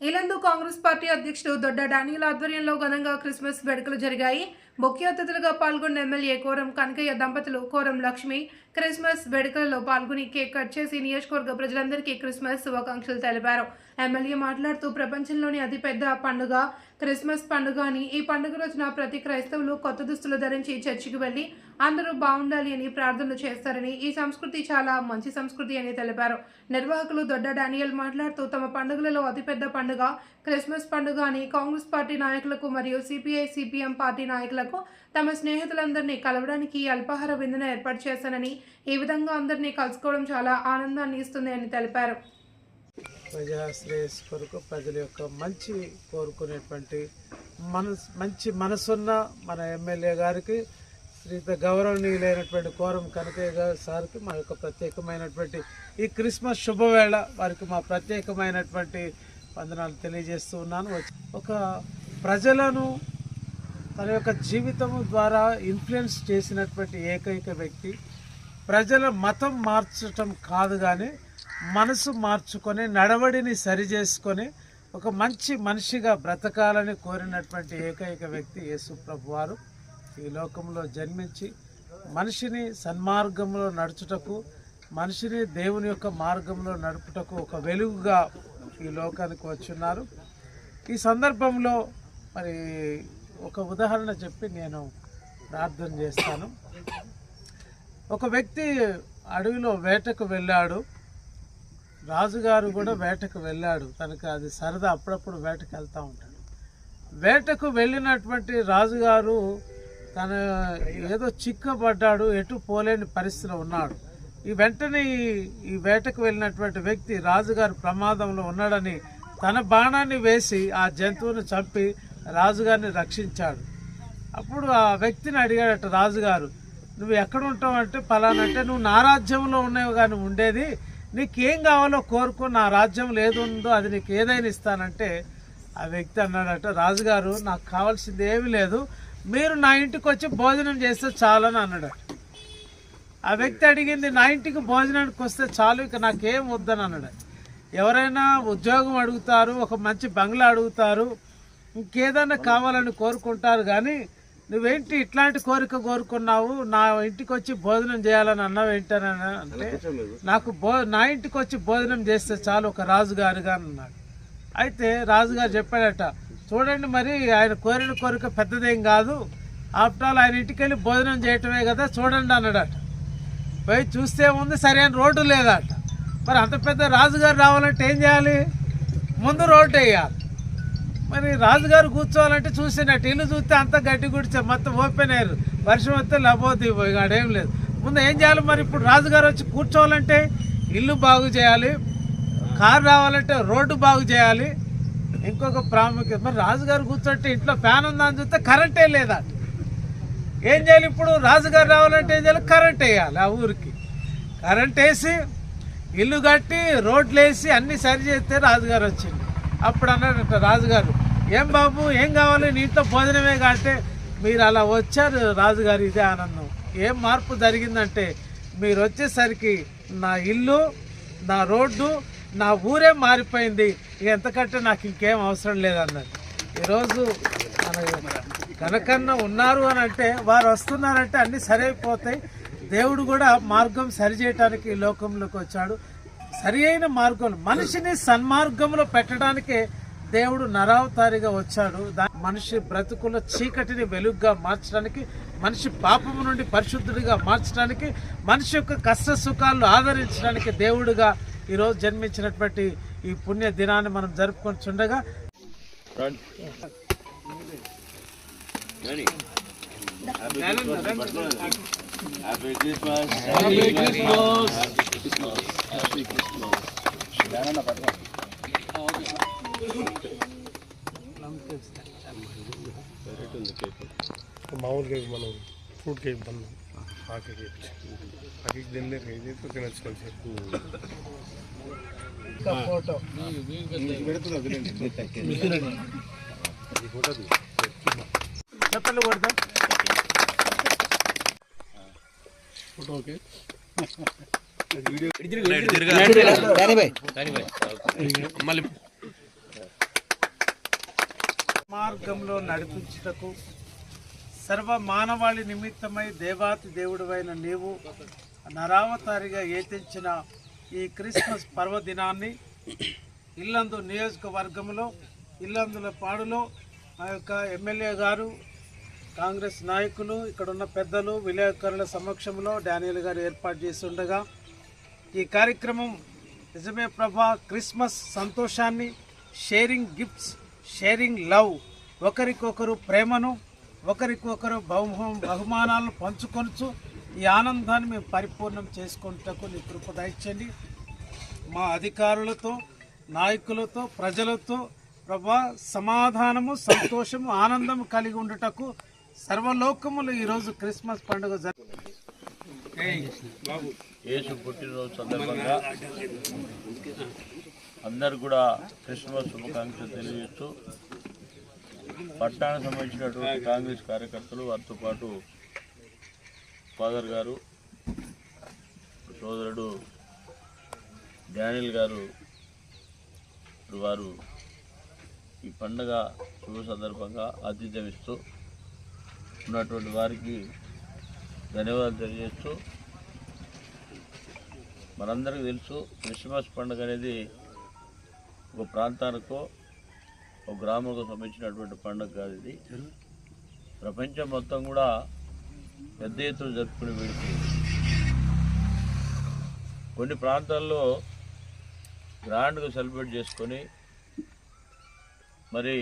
Yellandu Congress party అధ్యక్షుడు Dodda Daniel ఆధ్వర్యంలో ఘనంగా క్రిస్మస్ వేడుకలు జరిగాయి. ముఖ్య అతిథులుగా పాల్గొన్న ఎమ్మెల్యే కోరం కనకయ్య దంపతులు కోరం లక్ష్మి. క్రిస్మస్ వేడుకలలో పాల్గొని కేక్ కట్ చేసి నియోజకవర్గ ప్రజలందరికీ క్రిస్మస్ శుభాకాంక్షలు తెలిపారు. ఎమ్మెల్యే మాట్లాడుతూ ప్రపంచంలోని అతిపెద్ద పండుగ క్రిస్మస్ పండుగ అని ఈ పండుగ రోజున ప్రతి క్రైస్తవులు కొత్త దుస్తులు ధరించి చర్చికి వెళ్ళి అందరూ బాగుండాలి అని ప్రార్థనలు చేస్తారని ఈ సంస్కృతి చాలా మంచి సంస్కృతి అని తెలిపారు. నిర్వాహకులు దొడ్డ డానియల్ మాట్లాడుతూ తమ పండుగలలో అతిపెద్ద పండుగ క్రిస్మస్ పండుగ అని కాంగ్రెస్ పార్టీ నాయకులకు మరియు సిపిఐ సిపిఎం పార్టీ నాయకులకు తమ స్నేహితులందరినీ కలవడానికి అల్పాహార విందును ఏర్పాటు చేశానని ఈ విధంగా అందరినీ కలుసుకోవడం చాలా ఆనందాన్ని ఇస్తుంది అని తెలిపారు. ప్రజా శ్రేయస్సు కొరకు ప్రజల యొక్క మంచి కోరుకునేటువంటి మనసు మంచి మనసున్న మన ఎమ్మెల్యే గారికి శ్రీత గౌరవనీయులైనటువంటి కోరం కనకయ్య గారి సార్కి మా యొక్క ప్రత్యేకమైనటువంటి ఈ క్రిస్మస్ శుభవేళ వారికి మా ప్రత్యేకమైనటువంటి వందనాలు తెలియజేస్తూ ఉన్నాను. ఒక ప్రజలను తన యొక్క జీవితం ద్వారా ఇన్ఫ్లుయెన్స్ చేసినటువంటి ఏకైక వ్యక్తి. ప్రజల మతం మార్చటం కాదు కానీ మనసు మార్చుకొని నడవడిని సరిచేసుకొని ఒక మంచి మనిషిగా బ్రతకాలని కోరినటువంటి ఏకైక వ్యక్తి యేసుప్రభు వారు ఈ లోకంలో జన్మించి మనిషిని సన్మార్గంలో నడుచుటకు మనిషిని దేవుని యొక్క మార్గంలో నడుపుటకు ఒక వెలుగుగా ఈ లోకానికి వచ్చున్నారు. ఈ సందర్భంలో మరి ఒక ఉదాహరణ చెప్పి నేను ప్రార్థన చేస్తాను. ఒక వ్యక్తి అడవిలో వేటకు వెళ్ళాడు. రాజుగారు కూడా వేటకు వెళ్ళాడు. తనకు అది సరదా అప్పుడప్పుడు వేటకు వెళ్తూ ఉంటాడు. వేటకు వెళ్ళినటువంటి రాజుగారు తన ఏదో చిక్కబడ్డాడు ఎటు పోలేని పరిస్థితిలో ఉన్నాడు. ఈ వెంటనే ఈ- వేటకు వెళ్ళినటువంటి వ్యక్తి రాజుగారు ప్రమాదంలో ఉన్నాడని తన బాణాన్ని వేసి ఆ జంతువుని చంపి రాజుగారిని రక్షించాడు. అప్పుడు ఆ వ్యక్తిని అడిగాడట రాజుగారు నువ్వు ఎక్కడ ఉంటావు అంటే ఫలానంటే నువ్వు నా రాజ్యంలో ఉన్నావు కానీ ఉండేది. నీకేం కావాలో కోరుకో నా రాజ్యంలో ఏది ఉందో అది నీకు ఏదైనా ఇస్తానంటే ఆ వ్యక్తి అన్నాడట రాజుగారు నాకు కావాల్సింది ఏమీ లేదు. మీరు నా ఇంటికి వచ్చి భోజనం చేస్తే చాలని అన్నాడట. ఆ వ్యక్తి అడిగింది నా ఇంటికి భోజనానికి వస్తే చాలు ఇక నాకేం వద్దని అన్నాడు. ఎవరైనా ఉద్యోగం అడుగుతారు ఒక మంచి బంగ్లా అడుగుతారు ఇంకేదైనా కావాలని కోరుకుంటారు కానీ నువ్వేంటి ఇట్లాంటి కోరిక కోరుకున్నావు? నా ఇంటికి వచ్చి భోజనం చేయాలని అన్నావు ఏంటని అంటే నాకు భో నా ఇంటికి వచ్చి భోజనం చేస్తే చాలు ఒక రాజుగారుగా అన్నాడు. అయితే రాజుగారు చెప్పాడట చూడండి మరి ఆయన కోరిన కోరిక పెద్దదేం కాదు. ఆఫ్టర్ ఆల్ ఆయన ఇంటికి వెళ్ళి భోజనం చేయటమే కదా చూడండి అన్నాడట. పోయి చూస్తే ఉంది సరైన రోడ్డు లేదట. మరి అంత పెద్ద రాజుగారు రావాలంటే ఏం చేయాలి? ముందు రోడ్డు వేయాలి. మరి రాజుగారు కూర్చోవాలంటే చూసినట్టు ఇల్లు చూస్తే అంత గడ్డి గుడిచే మొత్తం ఓపెన్ అయ్యారు వర్షం వస్తే లబోది ఆడేం లేదు. ముందు ఏం చేయాలి మరి? ఇప్పుడు రాజుగారు వచ్చి కూర్చోవాలంటే ఇల్లు బాగు చేయాలి. కారు రావాలంటే రోడ్డు బాగు చేయాలి. ఇంకొక ప్రాముఖ్యత మరి రాజుగారు కూర్చోంటే ఇంట్లో ఫ్యాన్ ఉందని చూస్తే కరెంటే లేదా ఏం చేయాలి ఇప్పుడు? రాజుగారు రావాలంటే ఏం చేయాలి? కరెంట్ వేయాలి ఆ ఊరికి. కరెంట్ వేసి ఇల్లు కట్టి రోడ్లు వేసి అన్ని సరి చేస్తే రాజుగారు వచ్చింది అప్పుడు అన్నాడట రాజుగారు ఏం బాబు ఏం కావాలి? నీతో భోజనమే కాబట్టి మీరు అలా వచ్చారు రాజుగారు ఇదే ఆనందం. ఏం మార్పు జరిగిందంటే మీరు వచ్చేసరికి నా ఇల్లు నా రోడ్డు నా ఊరే మారిపోయింది. ఇక ఎంతకంటే నాకు ఇంకేం అవసరం లేదన్నది ఈరోజు మన కనకన్న ఉన్నారు అని అంటే వారు వస్తున్నారంటే అన్నీ సరైపోతాయి. దేవుడు కూడా మార్గం సరిచేయటానికి ఈ లోకంలోకి వచ్చాడు. సరి అయిన మార్గం మనిషిని సన్మార్గంలో పెట్టడానికే దేవుడు నరావతారిగా వచ్చాడు. మనిషి బ్రతుకుల చీకటిని వెలుగుగా మార్చడానికి మనిషి పాపము నుండి పరిశుద్ధుడిగా మార్చడానికి మనిషి యొక్క కష్ట సుఖాలను ఆదరించడానికి దేవుడుగా ఈరోజు జన్మించినటువంటి ఈ పుణ్య దినాన్ని మనం జరుపుకుంటుండగా Happy Christmas. Happy Christmas. Happy Christmas. మామూలు కేక్ మనం ఫ్రూట్ కేక్ బందాం ఆ కేక్ ఆ కేక్ తినలే కేక్ తినచ్చు కలిసి ఇంకా ఫోటో చెప్పండి కొడతాం. ఓకే. మార్గంలో నడిపించుటకు సర్వ మానవాళి నిమిత్తమై దేవాతి దేవుడివైన నీవు నరావతారిగా ఏతించిన ఈ క్రిస్మస్ పర్వదినాన్ని ఇల్లందు నియోజకవర్గంలో ఇల్లందుల పాడులో ఆ యొక్క ఎమ్మెల్యే గారు కాంగ్రెస్ నాయకులు ఇక్కడున్న పెద్దలు విలేకరుల సమక్షంలో డానియల్ గారు ఏర్పాటు చేసి ఉండగా ఈ కార్యక్రమం నిజమే ప్రభా క్రిస్మస్ సంతోషాన్ని షేరింగ్ గిఫ్ట్స్ షేరింగ్ లవ్ ఒకరికొకరు ప్రేమను ఒకరికొకరు బహుమ బహుమానాలను పంచుకొనుచు ఈ ఆనందాన్ని మేము పరిపూర్ణం చేసుకుంటకు నీ కృప దయచండి మా అధికారులతో నాయకులతో ప్రజలతో ప్రభా సమాధానము సంతోషము ఆనందము కలిగి ఉండటకు సర్వలోకములు ఈరోజు క్రిస్మస్ పండుగ జరు యేసు పుట్టినరోజు సందర్భంగా అందరు కూడా క్రిస్మస్ శుభాకాంక్షలు తెలియజేస్తూ పట్టణానికి సంబంధించినటువంటి కాంగ్రెస్ కార్యకర్తలు వారితో పాటు ఫాదర్ గారు సోదరుడు డానియల్ గారు వారు ఈ పండగ శుభ సందర్భంగా ఆతిథ్యం ఇస్తూ ఉన్నటువంటి వారికి ధన్యవాదాలు తెలియజేస్తూ మనందరికీ తెలుసు క్రిస్మస్ పండుగ అనేది ఒక ప్రాంతానికో ఒక గ్రామంకు సంబంధించినటువంటి పండుగ కాదు ఇది. ప్రపంచం మొత్తం కూడా పెద్ద ఎత్తున జరుపుకునే వేడుక కొన్ని ప్రాంతాల్లో గ్రాండ్గా సెలబ్రేట్ చేసుకొని మరి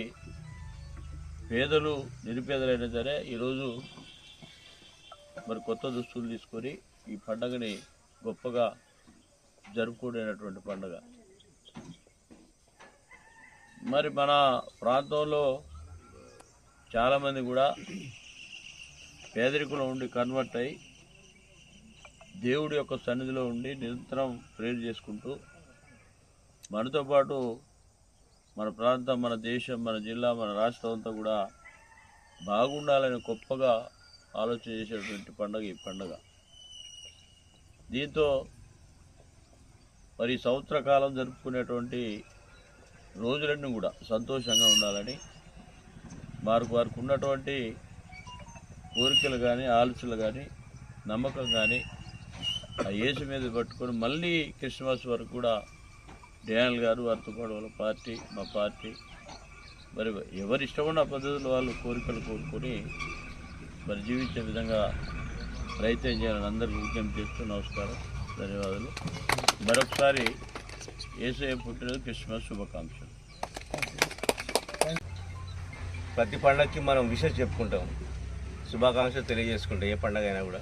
పేదలు నిరుపేదలైనా సరే ఈరోజు మరి కొత్త దుస్తులు తీసుకొని ఈ పండగని గొప్పగా జరుపుకునేటటువంటి పండుగ. మరి మన ప్రాంతంలో చాలామంది కూడా పేదరికంలో ఉండి కన్వర్ట్ అయ్యి దేవుడి యొక్క సన్నిధిలో ఉండి నిరంతరం ప్రేర్ చేసుకుంటూ మనతో పాటు మన ప్రాంతం మన దేశం మన జిల్లా మన రాష్ట్రం అంతా కూడా బాగుండాలని గొప్పగా ఆలోచన చేసేటువంటి పండుగ ఈ పండుగ. దీంతో మరి సంవత్సర కాలం జరుపుకునేటువంటి రోజులన్నీ కూడా సంతోషంగా ఉండాలని వారికి వారికి ఉన్నటువంటి కోరికలు కానీ ఆలోచనలు కానీ నమ్మకం కానీ ఆ యేసు మీద పట్టుకొని మళ్ళీ క్రిస్మస్ వరకు కూడా డేనల్ గారు వారితో పాటు వాళ్ళ పార్టీ మా పార్టీ. మరి ఎవరి ఇష్టమైన పద్ధతులు వాళ్ళు కోరికలు కోరుకొని మరి జీవించే విధంగా ప్రయత్నం చేయాలని అందరికీ విజ్ఞప్తి చేస్తూ నమస్కారం. ధన్యవాదాలు. మరొకసారి ఏసఐ పుట్టినరోజు క్రిస్మస్ శుభాకాంక్షలు. ప్రతి పండగకి మనం విషయం చెప్పుకుంటాం. శుభాకాంక్షలు తెలియజేసుకుంటాం ఏ పండగ అయినా కూడా.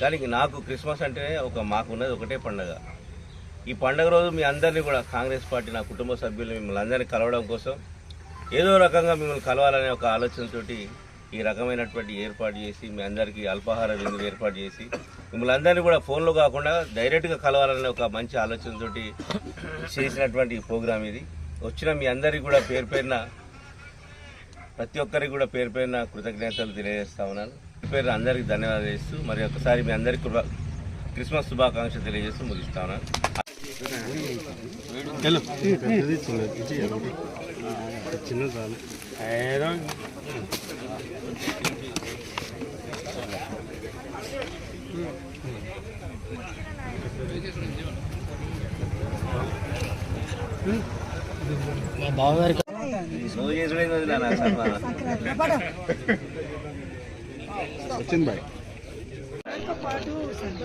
కానీ నాకు క్రిస్మస్ అంటేనే ఒక మాకున్నది ఒకటే పండగ. ఈ పండుగ రోజు మీ అందరినీ కూడా కాంగ్రెస్ పార్టీ నా కుటుంబ సభ్యులు మిమ్మల్ని అందరినీ కలవడం కోసం ఏదో రకంగా మిమ్మల్ని కలవాలనే ఒక ఆలోచనతోటి ఈ రకమైనటువంటి ఏర్పాటు చేసి మీ అందరికీ అల్పాహార విందులు ఏర్పాటు చేసి మిమ్మల్ని అందరినీ కూడా ఫోన్లో కాకుండా డైరెక్ట్గా కలవాలనే ఒక మంచి ఆలోచనతోటి చేసినటువంటి ప్రోగ్రాం ఇది. వచ్చిన మీ అందరికీ కూడా పేరు పేరున ప్రతి ఒక్కరికి కూడా పేరు పేరున కృతజ్ఞతలు తెలియజేస్తా ఉన్నాను. పేరు అందరికీ ధన్యవాదాలు చేస్తూ మరి ఒకసారి మీ అందరికీ క్రిస్మస్ శుభాకాంక్షలు తెలియజేస్తూ ముగిస్తా ఉన్నాను. చిన్నది చాలు ఏదో నా సన్మానం వచ్చింది బాయ్ కూర్చోండి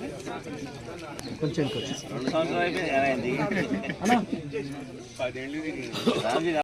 కొంచెం జరగండి